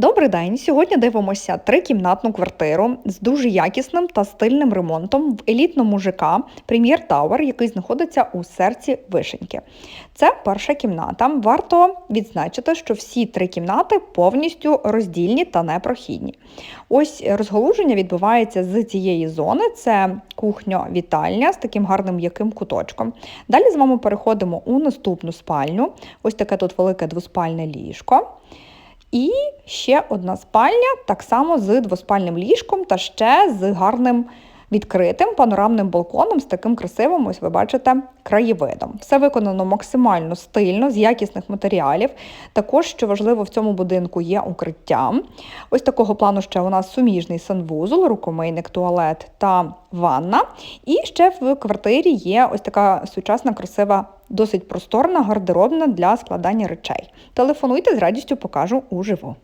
Добрий день! Сьогодні дивимося трикімнатну квартиру з дуже якісним та стильним ремонтом в елітному ЖК Прем'єр Тауер, який знаходиться у серці Вишеньки. Це перша кімната. Варто відзначити, що всі три кімнати повністю роздільні та непрохідні. Ось розголуження відбувається з цієї зони. Це кухня-вітальня з таким гарним м'яким куточком. Далі з вами переходимо у наступну спальню. Ось таке тут велике двоспальне ліжко. І ще одна спальня, так само з двоспальним ліжком та ще з гарним відкритим панорамним балконом з таким красивим, ось ви бачите, краєвидом. Все виконано максимально стильно, з якісних матеріалів. Також, що важливо, в цьому будинку є укриття. Ось такого плану ще у нас суміжний санвузол, рукомийник, туалет та ванна. І ще в квартирі є ось така сучасна, красива, досить просторна гардеробна для складання речей. Телефонуйте з радістю покажу уживу.